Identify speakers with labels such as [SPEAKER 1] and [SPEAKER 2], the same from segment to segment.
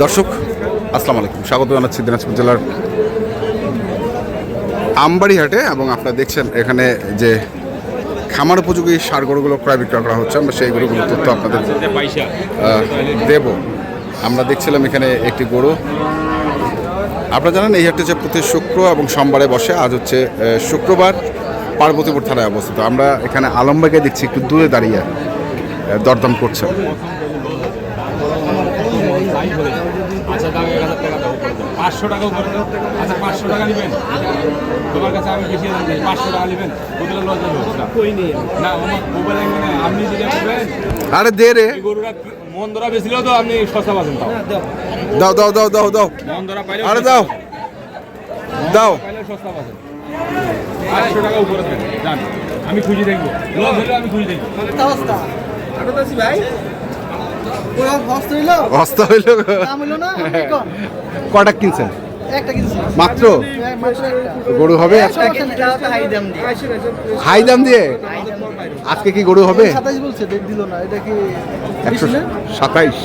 [SPEAKER 1] দর্শক, আসসালামু আলাইকুম। স্বাগত জানাচ্ছি দিনাজপুর জেলার আমবাড়ি হাটে এবং আপনারা দেখছেন এখানে যে খামার উপযোগী সার গরুগুলো ক্রয় বিক্রয় করা হচ্ছে। আমরা সেই গরুগুলোর তথ্য আপনাদের দেব। আমরা দেখছিলাম এখানে একটি গরু। আপনারা জানেন, এই হাটটি হচ্ছে প্রতি শুক্র এবং সোমবারে বসে। আজ হচ্ছে শুক্রবার পার্বতীপুর থানায় অবস্থিত। আমরা এখানে আলমবাগে দেখছি, একটু দূরে দাঁড়িয়ে দরদাম করছেন
[SPEAKER 2] আচ্ছা দাও এক হাজার টাকা দাও পাঁচশো টাকা উপরে দাও। আচ্ছা পাঁচশো টাকা নেবেন। তোমার কাছে আমি বেশি দাম দিই পাঁচশো টাকা নেবেন। বদলে লজ্জা হবে না। কই নেই না আমার মোবাইল মানে আপনি যেটা করবেন
[SPEAKER 1] আরে দে রে।
[SPEAKER 2] এই গরুটা মন ধরা বেছিল তো আপনি সস্তা পাচ্ছেন তাও।
[SPEAKER 1] দাও দাও দাও দাও দাও।
[SPEAKER 2] মন ধরা পাইলে
[SPEAKER 1] আরে দাও। দাও।
[SPEAKER 2] পাইলে সস্তা পাচ্ছেন পাঁচশো টাকা উপরে দেন। জান আমি খুঁজে দেখব। লস হলে আমি খুঁজে দেখব।
[SPEAKER 3] ভাই। হস্ত হইল?
[SPEAKER 1] কটা কিনছেন? মাত্র?
[SPEAKER 3] হ্যাঁ, মাত্র একটা।
[SPEAKER 1] গরু হবে?
[SPEAKER 3] হাই দাম দিয়ে।
[SPEAKER 1] হাই দাম দিয়ে? আজকে কি গরু হবে?
[SPEAKER 3] সাতাইশ বলছে ডেট দিল না। এটা কি
[SPEAKER 1] একশো সাতাইশ।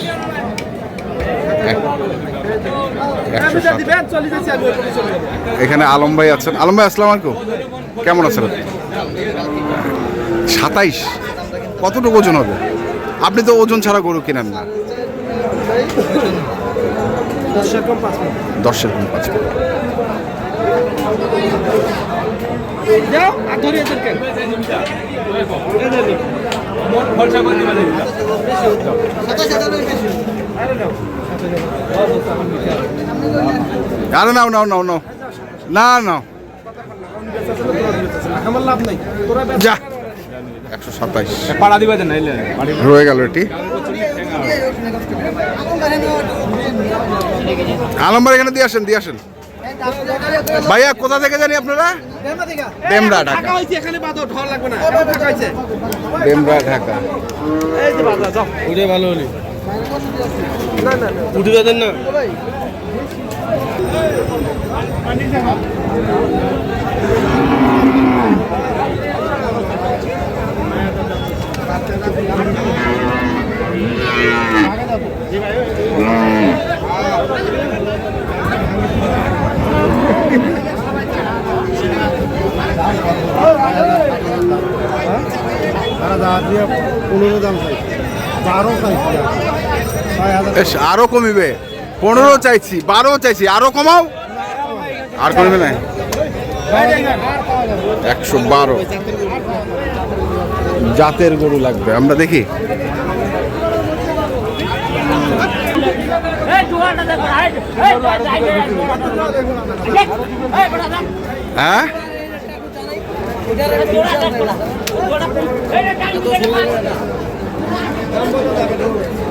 [SPEAKER 1] এখানে আলম ভাই আছেন। আলম ভাই আসসালাম আলাইকুম। কেমন আছেন সাতাইশ। কতটুকু ওজন হবে? আপনি তো ওজন ছাড়া গরু কেনেন না।
[SPEAKER 3] দশশো কম পাঁচ
[SPEAKER 1] দশের কম পাঁচ
[SPEAKER 3] যাও আর
[SPEAKER 1] নাও নাও নাও নাও। না নাও।
[SPEAKER 3] লাভ নাই।
[SPEAKER 1] যা। একশো সাতাইশ রয়ে গেল এটি। আলমবার এখানে দিয়ে আসেন দিয়ে আসেন। ভাইয়া কোথা থেকে জানি আপনারা? ডেমরা ঢাকা।
[SPEAKER 3] এখানে ঢল লাগবে না।
[SPEAKER 1] ডেমরা ঢাকা।
[SPEAKER 3] এই যে বাদা যাও।
[SPEAKER 2] উঠে ভালো হলি।
[SPEAKER 3] না না
[SPEAKER 2] উঠে দেন না
[SPEAKER 3] ভাই পনেরো দাম চাই বারো চাইছি ছয় হাজার
[SPEAKER 1] এস আরও কমিবে। পনেরো চাইছি, বারো চাইছি, আরও কমাও? আর কমবে না? একশো বারো। জাতের গরু লাগবে, আমরা দেখি। হ্যাঁ?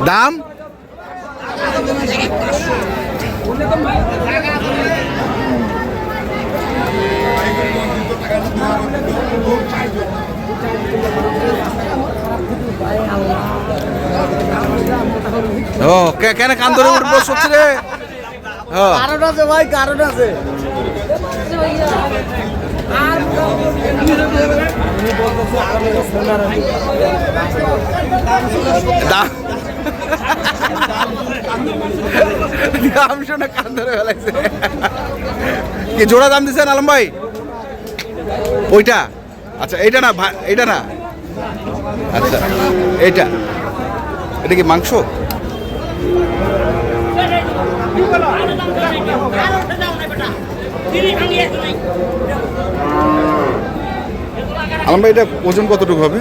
[SPEAKER 1] দাম? ও, কে- কেন কান ধরে উঠে বস হচ্ছে রে?
[SPEAKER 3] কারণ আছে ভাই, কারণ আছে।
[SPEAKER 1] দাম দাম কান ধরে ফেলাইছে। কি জোড়া দাম দিচ্ছেন আলম ভাই? ওইটা? আচ্ছা এইটা না এইটা না। আচ্ছা এইটা। এটা কি মাংস? ভাই এটা ওজন কতটুকু হবে?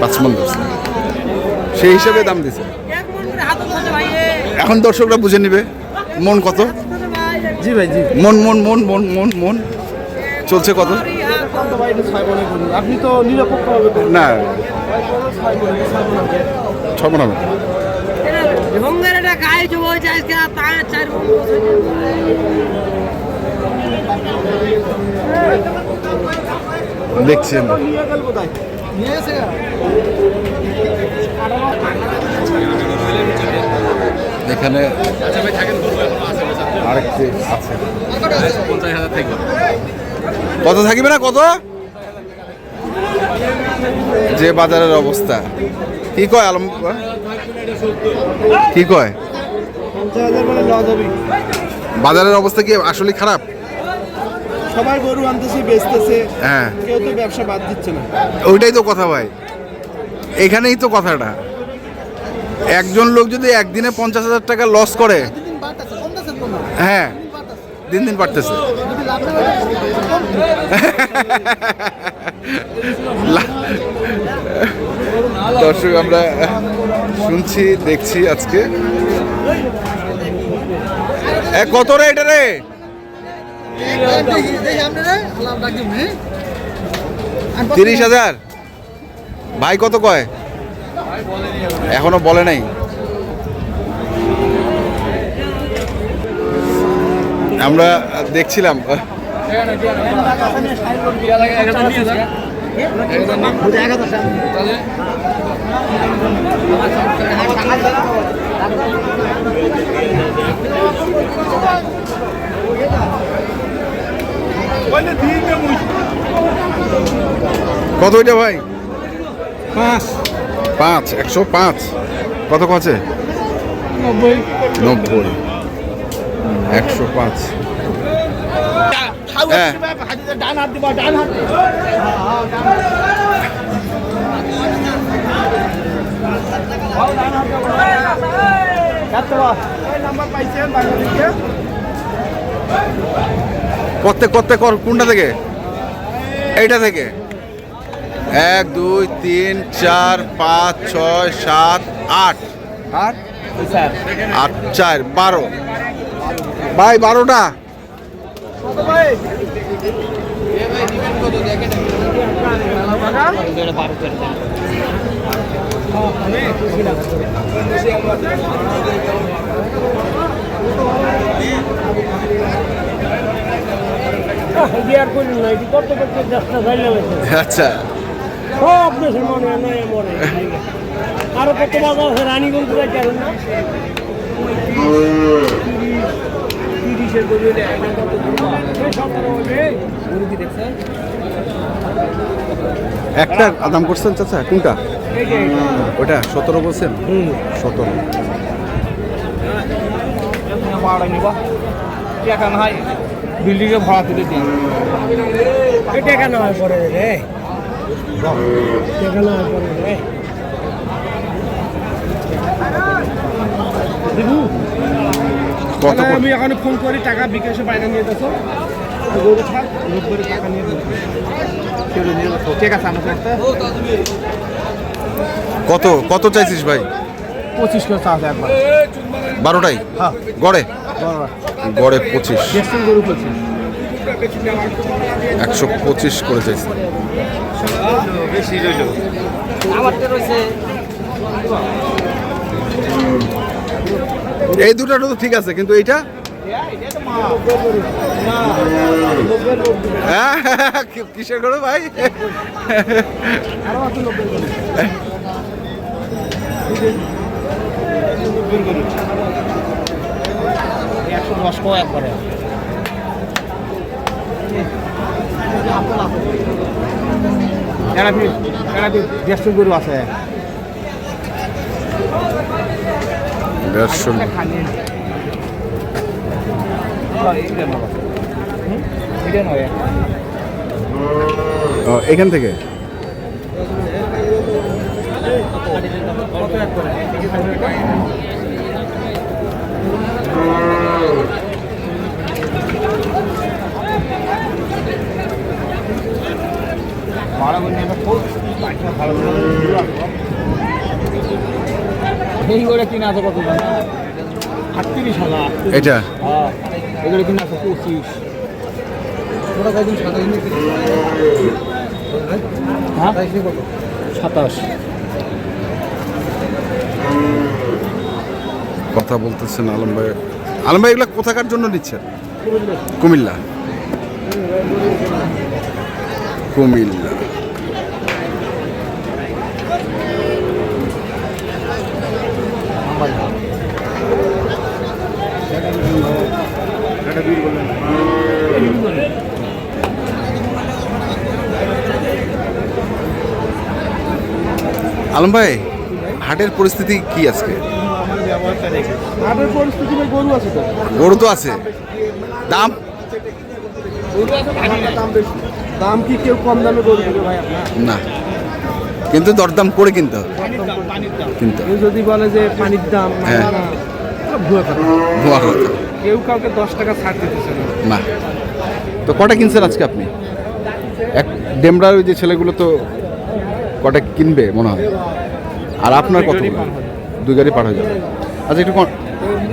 [SPEAKER 3] পাঁচ
[SPEAKER 1] মন দশ সেই হিসাবে দাম দিছে। এখন দর্শকরা বুঝে নিবে। মন কত?
[SPEAKER 3] জি ভাই জি।
[SPEAKER 1] মন মন মন মন মন মন। চলছে কত?
[SPEAKER 3] আপনি তো নিরপেক্ষ হবে।
[SPEAKER 1] না।
[SPEAKER 3] মন
[SPEAKER 1] হবে।
[SPEAKER 4] ভঙ্গের একটা গায়ে জমা হয়েছে আজকে তার চার
[SPEAKER 1] দেখছি এখানে আরেকটি আছে। কত থাকিবে না কত? যে বাজারের অবস্থা। কি কয় আলম কি কয়? বাজারের অবস্থা কি আসলে খারাপ?
[SPEAKER 3] সবাই গরু আনতেছে বেচতেছে।
[SPEAKER 1] হ্যাঁ।
[SPEAKER 3] কেউ তো ব্যবসা বাদ দিচ্ছে না।
[SPEAKER 1] ওইটাই তো কথা ভাই। এখানেই তো কথাটা। একজন লোক যদি একদিনে পঞ্চাশ হাজার টাকা লস করে হ্যাঁ দিন দিন বাড়তেছে। লা- দর্শক আমরা শুনছি, দেখছি আজকে। এ, কত রে এটা রে? তিরিশ হাজার? ভাই, কত কয়? এখনও বলে নাই। আমরা দেখছিলাম। কত ওইটা ভাই?
[SPEAKER 3] পাঁচ।
[SPEAKER 1] পাঁচ একশো পাঁচ। কত কছে
[SPEAKER 3] নব্বই।
[SPEAKER 1] নব্বই। একশো পাঁচ। হ্যাঁ।
[SPEAKER 3] ডান হাত দিবা ডান হাত নাম্বার পাইছেন বাংলাদেশে।
[SPEAKER 1] কতে কতে কর কোনটা থেকে? এইটা থেকে। এক দুই তিন চার পাঁচ ছয় সাত আট।
[SPEAKER 3] স্যার।
[SPEAKER 1] আট চার বারো। ভাই বারোটা।
[SPEAKER 5] আরও কত বাজার রানীগঞ্জ একটা কত গরু আছে? এই সতেরো হলে গরু কি দেখছেন
[SPEAKER 1] একটা দাম করছেন, চাচা, কোনটা। ওটা সতেরো বলছেন? সতেরো।
[SPEAKER 2] ভাড়া নিবা টাকা না হয় বিল্ডিংয়ে ভাড়া তুলে দিন।
[SPEAKER 5] এই টাকা না হয় পরে রে? টাকা না হয় পরে রে?
[SPEAKER 3] আমি এখন ফোন করি টাকা বিকাশে বাইরে নিয়ে যাচ্ছ। গরু থাক রোববারে টাকা নিয়ে ঠিক আছে আমার একটা
[SPEAKER 1] কত কত চাইছিস ভাই?
[SPEAKER 3] পঁচিশ করে চাষ একবার।
[SPEAKER 1] বারোটাই?
[SPEAKER 3] হ্যাঁ।
[SPEAKER 1] গড়ে? গড়ে। পঁচিশ। একশো পঁচিশ করে চাইছি। এই দুটো তো ঠিক আছে কিন্তু এইটা? হ্যাঁ, কি- কিসের করো ভাই?
[SPEAKER 3] একশো দশ কো একবারে দেড়শো গরু আছে
[SPEAKER 1] দেড়শো এখান থেকে?
[SPEAKER 3] এই করে কিনা আছে কত আটত্রিশ হাজার
[SPEAKER 1] এটা?
[SPEAKER 3] এগুলো কিনা আছে পঁচিশ ওটা কয়দিন সাতাশ হ্যাঁ সাতাশ।
[SPEAKER 1] কথা বলতেছেন আলম ভাই। আলম ভাই, এগুলো কোথাকার জন্য নিচ্ছেন? কুমিল্লা। কুমিল্লা। আলম ভাই, হাটের পরিস্থিতি কি আজকে?
[SPEAKER 3] গরু আছে তো?
[SPEAKER 1] গরু তো আছে। দাম?
[SPEAKER 3] দাম বেশি। দাম কি কেউ কম দামে গরু ভাই
[SPEAKER 1] না। কিন্তু দরদাম করে কিনতে হবে। কিনতে
[SPEAKER 3] যদি বলে যে পানির দাম
[SPEAKER 1] হ্যাঁ।
[SPEAKER 3] ভুয়া কথা।
[SPEAKER 1] ভুয়া কথা।
[SPEAKER 3] কেউ কাউকে দশ টাকা ছাড় দিতেছে না।
[SPEAKER 1] তো কটা কিনছেন আজকে আপনি? এক ডেমরার ওই যে ছেলেগুলো তো কটা কিনবে মনে হয়। আর আপনার কত দুই গাড়ি হয়ে যাবে। আচ্ছা একটু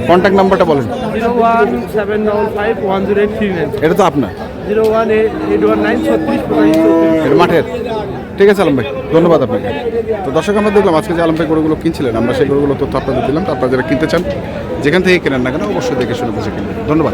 [SPEAKER 1] কন্ট্যাক্ট নাম্বারটা বলেন।
[SPEAKER 3] Zero one seven double five one zero eight three nine
[SPEAKER 1] এটা তো আপনার।
[SPEAKER 3] Zero one eight one nine ছত্রিশ
[SPEAKER 1] এটা মাঠের। ঠিক আছে আলম ভাই ধন্যবাদ আপনাকে। তো দর্শক আমরা দেখলাম আজকে যে আলম ভাই গরুগুলো কিনছিলেন আমরা সেই গরুগুলো তথ্য আপনাদের দিলাম। তো আপনারা যারা কিনতে চান যেখান থেকে কেনেন না কেন অবশ্যই দেখে শুনে বুঝে কিনবেন। ধন্যবাদ।